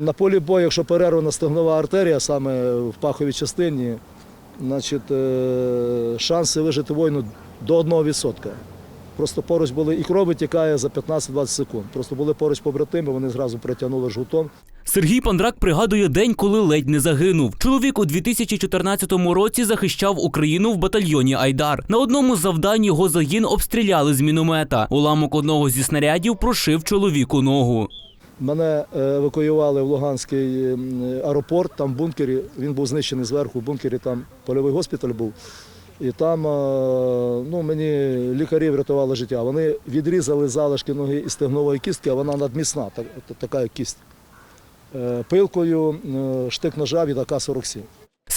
На полі бою, якщо перервана стегнова артерія, саме в паховій частині, значить, е, шанси вижити воїну до 1%. Просто поруч були і кров витікає за 15-20 секунд. Просто були поруч побратими, вони зразу притягнули жгутом. Сергій Пандрак пригадує день, коли ледь не загинув. Чоловік у 2014 році захищав Україну в батальйоні Айдар. На одному з завдань його загін обстріляли з міномета. Уламок одного зі снарядів прошив чоловіку ногу. Мене е, евакуювали в Луганський аеропорт, там в бункері. Він був знищений зверху. В бункері там польовий госпіталь був. І там е, ну, мені лікарі врятували життя. Вони відрізали залишки ноги із стегнової кістки, а вона надмісна, так, така кість. Е, Пилкою штик ножа від АК-47.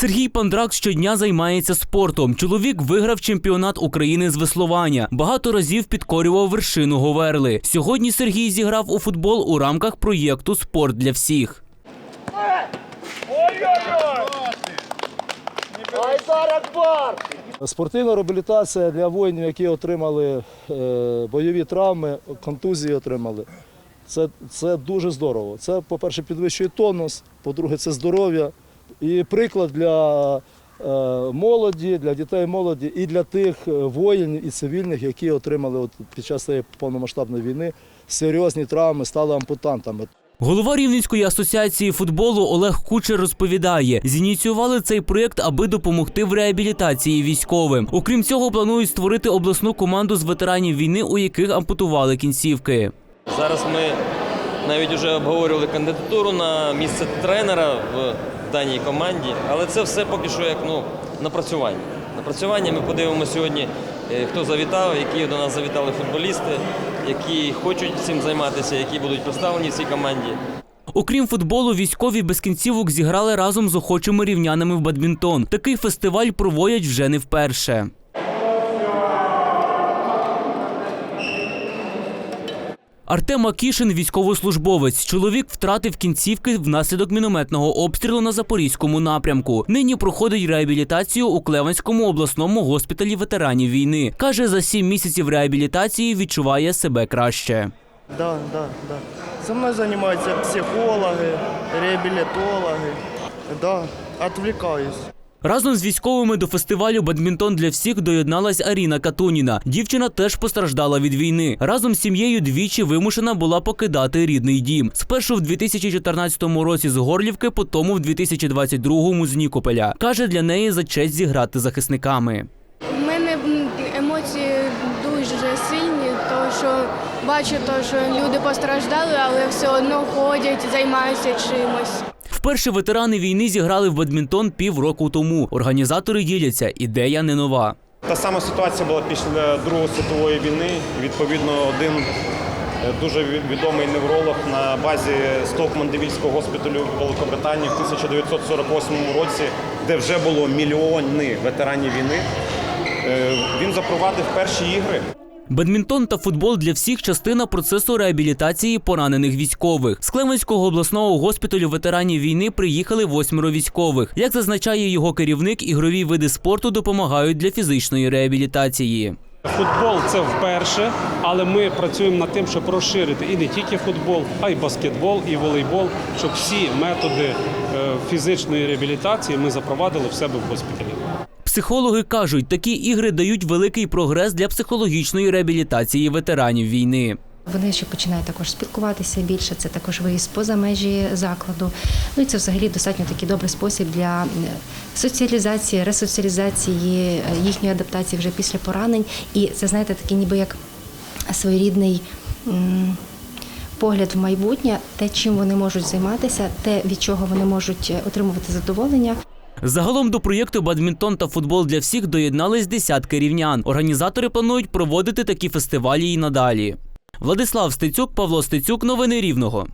Сергій Пандрак щодня займається спортом. Чоловік виграв чемпіонат України з веслування. Багато разів підкорював вершину Говерли. Сьогодні Сергій зіграв у футбол у рамках проєкту Спорт для всіх. Спортивна реабілітація для воїнів, які отримали е, бойові травми, контузії отримали. Це, це дуже здорово. Це, по-перше, підвищує тонус, по-друге, це здоров'я. І приклад для е, молоді, для дітей молоді і для тих е, воїнів і цивільних, які отримали от, під час цієї повномасштабної війни серйозні травми, стали ампутантами. Голова Рівненської асоціації футболу Олег Кучер розповідає, зініціювали цей проєкт, аби допомогти в реабілітації військовим. Окрім цього, планують створити обласну команду з ветеранів війни, у яких ампутували кінцівки. Зараз ми навіть вже обговорювали кандидатуру на місце тренера в даній команді, але це все поки що як ну, напрацювання. Напрацювання ми подивимося сьогодні, е, хто завітав, які до нас завітали футболісти, які хочуть цим займатися, які будуть представлені в цій команді. Окрім футболу, військові без кінцівок зіграли разом з охочими рівнянами в бадмінтон. Такий фестиваль проводять вже не вперше. Артем Акішин – військовослужбовець. Чоловік втратив кінцівки внаслідок мінометного обстрілу на запорізькому напрямку. Нині проходить реабілітацію у Клеванському обласному госпіталі ветеранів війни. Каже, за сім місяців реабілітації відчуває себе краще. Да, да, да. Со мной занимаются психологи, реабилитологи. Да, отвлекаюсь. Разом з військовими до фестивалю Бадмінтон для всіх доєдналась Аріна Катуніна. Дівчина теж постраждала від війни. Разом з сім'єю двічі вимушена була покидати рідний дім. Спершу в 2014 році з Горлівки, потім в 2022 з Нікополя. Каже, для неї за честь зіграти захисниками. У мене емоції дуже сильні, тому що бачу, то, що люди постраждали, але все одно ходять, займаються чимось. Вперше ветерани війни зіграли в бадмінтон півроку тому. Організатори діляться, ідея не нова. Та сама ситуація була після Другої світової війни. Відповідно, один е, дуже відомий невролог на базі Стокман-Девільського госпіталю Великобританії в 1948 році, де вже було мільйони ветеранів війни. е, Він запровадив перші ігри. Бадмінтон та футбол для всіх частина процесу реабілітації поранених військових. З Клеменського обласного госпіталю ветеранів війни приїхали восьмеро військових. Як зазначає його керівник, ігрові види спорту допомагають для фізичної реабілітації. Футбол це вперше, але ми працюємо над тим, щоб розширити і не тільки футбол, а й баскетбол, і волейбол, щоб всі методи е, фізичної реабілітації ми запровадили в себе в госпіталі. Психологи кажуть, такі ігри дають великий прогрес для психологічної реабілітації ветеранів війни. Вони ще починають також спілкуватися більше. Це також виїзд поза межі закладу. Ну і це взагалі достатньо такий добрий спосіб для е, соціалізації, ресоціалізації, е, їхньої адаптації вже після поранень. І це знаєте, такий ніби як своєрідний. Погляд в майбутнє, те, чим вони можуть займатися, те, від чого вони можуть е, отримувати задоволення. Загалом до проєкту Бадмінтон та футбол для всіх доєднались десятки рівнян. Організатори планують проводити такі фестивалі і надалі. Владислав Стецюк, Павло Стецюк, новини Рівного.